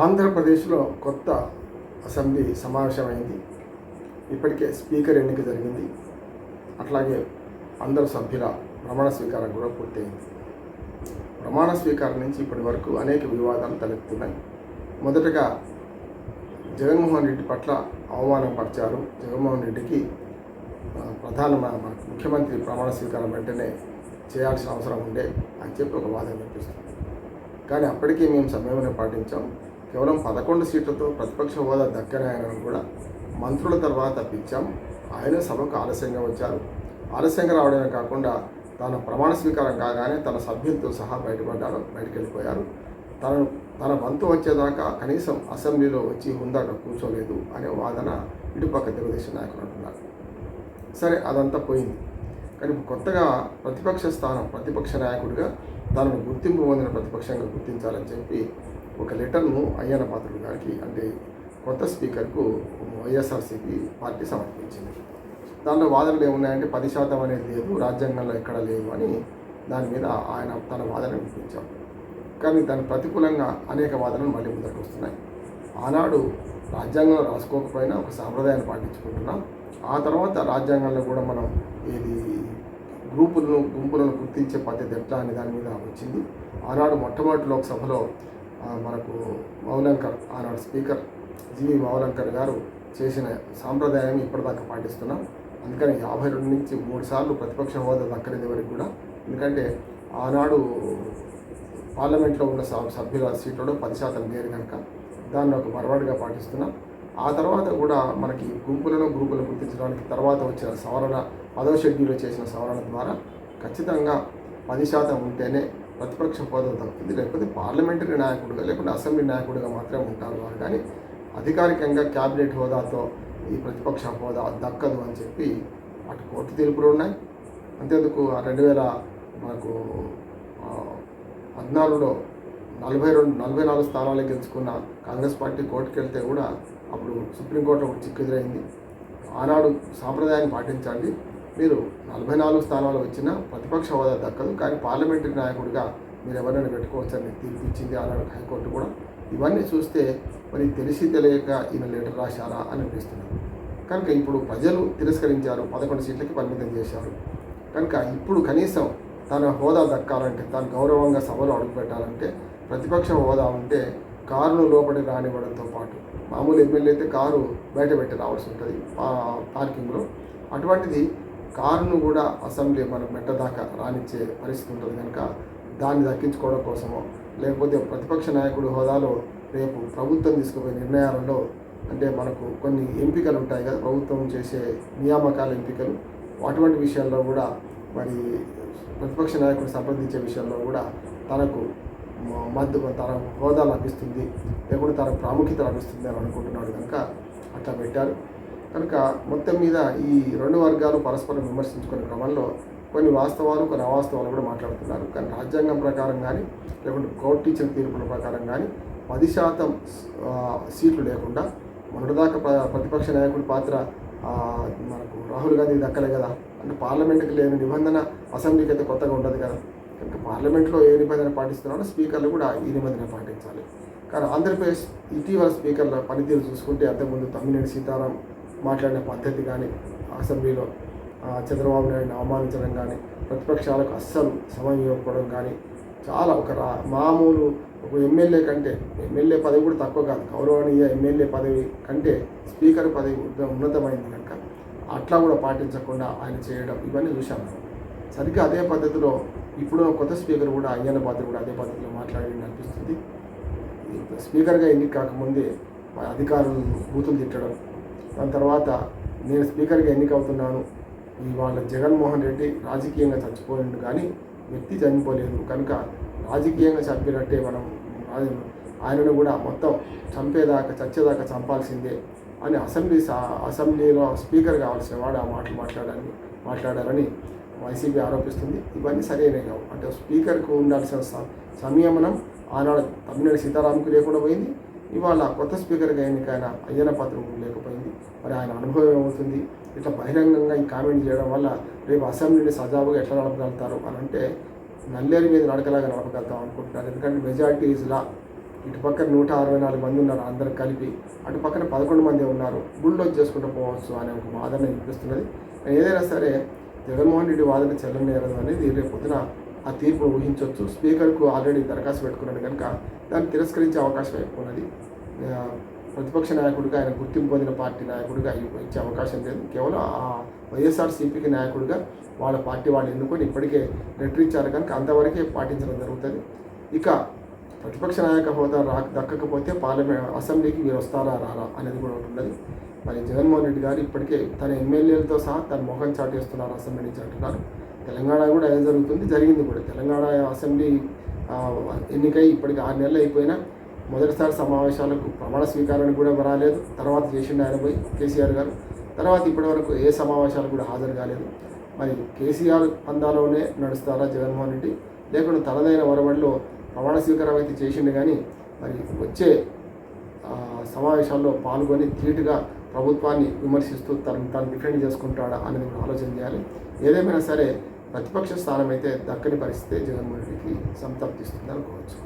ఆంధ్రప్రదేశ్లో కొత్త అసెంబ్లీ సమావేశమైంది. ఇప్పటికే స్పీకర్ ఎన్నిక జరిగింది. అట్లాగే అందరు సభ్యుల ప్రమాణ స్వీకారం కూడా పూర్తయింది. ప్రమాణ స్వీకారం నుంచి ఇప్పటి వరకు అనేక వివాదాలు తలెత్తున్నాయి. మొదటగా జగన్మోహన్ రెడ్డి పట్ల అవమానం పరిచారు. జగన్మోహన్ రెడ్డికి ప్రధాన ముఖ్యమంత్రి ప్రమాణ స్వీకారం వెంటనే చేయాల్సిన అవసరం ఉండే అని చెప్పి ఒక వాదన వినిపిస్తుంది. కానీ అప్పటికే మేము సమయంలో పాటించాం. కేవలం పదకొండు సీట్లతో ప్రతిపక్ష హోదా దక్కనాయనని కూడా మంత్రుల తర్వాత తప్పించాం ఆయన సభకు ఆలస్యంగా వచ్చారు. ఆలస్యంగా రావడమే కాకుండా తన ప్రమాణ స్వీకారం కాగానే తన సభ్యులతో సహా బయటపడ్డారు బయటకు వెళ్ళిపోయారు తన తన వంతు వచ్చేదాకా కనీసం అసెంబ్లీలో వచ్చి హుందాగా కూర్చోలేదు అనే వాదన ఇటుపక్క తెలుగుదేశం నాయకులు అంటున్నారు. సరే అదంతా పోయింది. కానీ కొత్తగా ప్రతిపక్ష స్థానం ప్రతిపక్ష నాయకుడిగా తనను గుర్తింపు పొందిన ప్రతిపక్షంగా గుర్తించాలని చెప్పి ఒక లెటర్ను అయ్యన్న పాత్రుడు గారికి అంటే కొత్త స్పీకర్కు వైఎస్ఆర్సీపీ పార్టీ సమర్పించింది. దాంట్లో వాదనలు ఏమున్నాయంటే పది శాతం అనేది లేదు రాజ్యాంగంలో ఎక్కడ లేదు అని దాని మీద ఆయన తన వాదన వినిపించారు. కానీ దాని ప్రతికూలంగా అనేక వాదనలు మళ్ళీ ముందరకు వస్తున్నాయి. ఆనాడు రాజ్యాంగంలో రాసుకోకపోయినా ఒక సాంప్రదాయాన్ని పాటించుకుంటున్నాం. ఆ తర్వాత రాజ్యాంగంలో కూడా మనం ఇది గ్రూపులను గుంపులను గుర్తించే పద్ధతి ఎట్లా అనే దాని మీద వచ్చింది. ఆనాడు మొట్టమొదటి లోక్సభలో మనకు మౌలంకర్ ఆనాడు స్పీకర్ జీవి మౌలంకర్ గారు చేసిన సాంప్రదాయం ఇప్పటిదాకా పాటిస్తున్నాం. అందుకని యాభై రెండు నుంచి మూడు సార్లు ప్రతిపక్ష హోదా దక్కలేదు వరకు కూడా ఎందుకంటే ఆనాడు పార్లమెంట్లో ఉన్న సభ్యుల సీట్లలో పది శాతం లేరు కనుక దాన్ని ఒక మరవాడిగా పాటిస్తున్నాం. ఆ తర్వాత కూడా మనకి గుంపులను గ్రూపులను గుర్తించడానికి తర్వాత వచ్చిన సవరణ పదవ షెడ్యూల్లో చేసిన సవరణ ద్వారా ఖచ్చితంగా పది శాతం ఉంటేనే ప్రతిపక్ష హోదా దక్కుతుంది లేకపోతే పార్లమెంటరీ నాయకుడిగా లేకుంటే అసెంబ్లీ నాయకుడుగా మాత్రమే ఉంటారు వారు. కానీ అధికారికంగా క్యాబినెట్ హోదాతో ఈ ప్రతిపక్ష హోదా దక్కదు అని చెప్పి అటు కోర్టు తీర్పులు ఉన్నాయి. అంతేందుకు రెండు వేల మనకు పద్నాలుగులో నలభై రెండు నలభై నాలుగు స్థానాలు గెలుచుకున్న కాంగ్రెస్ పార్టీ కోర్టుకు వెళ్తే కూడా అప్పుడు సుప్రీంకోర్టు ఒక చిక్కు ఎదురైంది. ఆనాడు సాంప్రదాయాన్ని పాటించండి. మీరు నలభై నాలుగు స్థానాలు వచ్చినా ప్రతిపక్ష హోదా దక్కదు కానీ పార్లమెంటరీ నాయకుడిగా మీరు ఎవరైనా పెట్టుకోవచ్చని తీర్పు ఇచ్చింది ఆనాడు హైకోర్టు కూడా. ఇవన్నీ చూస్తే మరి తెలిసి తెలియక ఈయన లెటర్ రాశారా అని అనిపిస్తుంది. కనుక ఇప్పుడు ప్రజలు తిరస్కరించారు పదకొండు సీట్లకి పరిమితం చేశారు. కనుక ఇప్పుడు కనీసం తన హోదా దక్కాలంటే తాను గౌరవంగా సభలో అడుగుపెట్టాలంటే ప్రతిపక్ష హోదా ఉంటే కారును లోపలికి రానివ్వడంతో పాటు మామూలు ఎమ్మెల్యే అయితే కారు బయట పెట్టి రావాల్సి ఉంటుంది పా- పార్కింగ్లో. అటువంటిది కారును కూడా అసెంబ్లీ మన మెట్ట దాకా రానిచ్చే పరిస్థితి ఉంటుంది కనుక దాన్ని దక్కించుకోవడం కోసమో లేకపోతే ప్రతిపక్ష నాయకుడు హోదాలో రేపు ప్రభుత్వం తీసుకుపోయే నిర్ణయాలలో అంటే మనకు కొన్ని ఎంపికలు ఉంటాయి కదా ప్రభుత్వం చేసే నియామకాల ఎంపికలు అటువంటి విషయాల్లో కూడా మరి ప్రతిపక్ష నాయకుడు సంప్రదించే విషయంలో కూడా తనకు మద్దు తన హోదా లభిస్తుంది లేకుంటే తనకు ప్రాముఖ్యత లభిస్తుంది అని అనుకుంటున్నాడు కనుక అట్లా పెట్టారు. కనుక మొత్తం మీద ఈ రెండు వర్గాలు పరస్పరం విమర్శించుకునే క్రమంలో కొన్ని వాస్తవాలు కొన్ని అవాస్తవాలు కూడా మాట్లాడుతున్నారు. కానీ రాజ్యాంగం ప్రకారం కానీ లేకుంటే కోర్టు ఇచ్చిన తీర్పుల ప్రకారం కానీ పది శాతం సీట్లు లేకుండా మొన్నటిదాకా ప్ర- ప్రతిపక్ష నాయకుడి పాత్ర మనకు రాహుల్ గాంధీ దక్కలే కదా. అంటే పార్లమెంట్కి లేని నిబంధన అసెంబ్లీకి అయితే కొత్తగా ఉండదు కదా. కనుక పార్లమెంట్లో ఏ నిబంధన పాటిస్తున్నారో స్పీకర్లు కూడా ఈ నిబంధన పాటించాలి. కానీ ఆంధ్రప్రదేశ్ ఇటీవల స్పీకర్ల పనితీరు చూసుకుంటే అంతకుముందు తమ్మినేని సీతారాం మాట్లాడిన పద్ధతి కానీ అసెంబ్లీలో చంద్రబాబు నాయుడుని అవమానించడం కానీ ప్రతిపక్షాలకు అస్సలు సమయం ఇవ్వకపోవడం కానీ చాలా ఒక రా మామూలు ఒక ఎమ్మెల్యే కంటే ఎమ్మెల్యే పదవి కూడా తక్కువ కాదు. గౌరవనీయ ఎమ్మెల్యే పదవి కంటే స్పీకర్ పదవి ఉన్నతమైంది కనుక అట్లా కూడా పాటించకుండా ఆయన చేయడం ఇవన్నీ చూశాను సరిగ్గా అదే పద్ధతిలో ఇప్పుడు కొత్త స్పీకర్ కూడా అయ్యన్న పాత్ర కూడా అదే పద్ధతిలో మాట్లాడి అనిపిస్తుంది. స్పీకర్గా ఎన్నిక కాకముందే అధికారులు బూతులు తిట్టడం దాని తర్వాత నేను స్పీకర్గా ఎన్నిక అవుతున్నాను ఇవాళ జగన్మోహన్ రెడ్డి రాజకీయంగా చచ్చిపోయిండు కానీ వ్యక్తి చనిపోలేదు. కనుక రాజకీయంగా చంపినట్టే మనం ఆయన- ఆయనను కూడా మొత్తం చంపేదాకా చచ్చేదాకా చంపాల్సిందే అని అసెంబ్లీ అసెంబ్లీలో స్పీకర్ కావాల్సిన వాడు ఆ మాటలు మాట్లాడాలని మాట్లాడారని వైసీపీ ఆరోపిస్తుంది. ఇవన్నీ సరైనవి కావు. అంటే స్పీకర్కు ఉండాల్సిన స- సంయమనం ఆనాడు తమిళనాడు సీతారాంకు లేకుండా పోయింది. ఇవాళ కొత్త స్పీకర్గా ఆయన అయ్యన పాత్ర లేకపోయింది. మరి ఆయన అనుభవం ఏమవుతుంది? ఇట్లా బహిరంగంగా ఈ కామెంట్ చేయడం వల్ల రేపు అసెంబ్లీని సజావుగా ఎట్లా నడపగలుగుతారు అని అంటే నల్లేరు మీద నడకలాగా నడపగలుగుతాం అనుకుంటున్నారు. ఎందుకంటే మెజారిటీ ఈజ్ ఇటు పక్కన నూట అరవై నాలుగు మంది ఉన్నారు అందరు కలిపి. అటు పక్కన పదకొండు మంది ఉన్నారు. బుల్డోజ్ చేసుకుంటూ పోవచ్చు అనే ఒక వాదన వినిపిస్తున్నది. ఏదైనా సరే జగన్మోహన్ రెడ్డి వాదన చెల్లనేరదు అనేది రేపు పొద్దున ఆ తీర్పు ఊహించవచ్చు స్పీకర్కు ఆల్రెడీ దరఖాస్తు పెట్టుకున్నాడు కనుక దాన్ని తిరస్కరించే అవకాశం ఎక్కువ ఉన్నది. ప్రతిపక్ష నాయకుడిగా ఆయన గుర్తింపు పొందిన పార్టీ నాయకుడిగా ఇచ్చే అవకాశం లేదు. కేవలం ఆ వైఎస్ఆర్సీపీకి నాయకుడిగా వాళ్ళ పార్టీ వాళ్ళు ఎన్నుకొని ఇప్పటికే లెటర్ ఇచ్చారు కనుక అంతవరకే పాటించడం జరుగుతుంది. ఇక ప్రతిపక్ష నాయక హోదా రా దక్కకపోతే పార్లమెంట్ అసెంబ్లీకి మీరు వస్తారా రారా అనేది కూడా ఉంటున్నది మరి జగన్మోహన్ రెడ్డి గారు ఇప్పటికే తన ఎమ్మెల్యేలతో సహా తన మొహం చాటేస్తున్నారు అసెంబ్లీ నుంచి అంటున్నారు. తెలంగాణ కూడా అదే జరుగుతుంది జరిగింది కూడా. తెలంగాణ అసెంబ్లీ ఎన్నికై ఇప్పటికి ఆరు నెలలు అయిపోయినా మొదటిసారి సమావేశాలకు ప్రమాణ స్వీకారానికి కూడా రాలేదు. తర్వాత చేసిండు ఆయన పోయి కేసీఆర్ గారు తర్వాత ఇప్పటి వరకు ఏ సమావేశాలకు కూడా హాజరు కాలేదు. మరి కేసీఆర్ పందాలోనే నడుస్తారా జగన్మోహన్ రెడ్డి? లేకుండా తనదైన వరవడిలో ప్రమాణ స్వీకారం అయితే చేసిండు కానీ మరి వచ్చే సమావేశాల్లో పాల్గొని ధీటుగా ప్రభుత్వాన్ని విమర్శిస్తూ తను తాను డిఫెండ్ చేసుకుంటాడా అనేది కూడా ఆలోచన చేయాలి. ఏదేమైనా సరే ప్రతిపక్ష స్థానం అయితే దక్కని పరిస్థితి జగన్మోహన్ రెడ్డికి సంతప్తిస్తుంది అనుకోవచ్చు.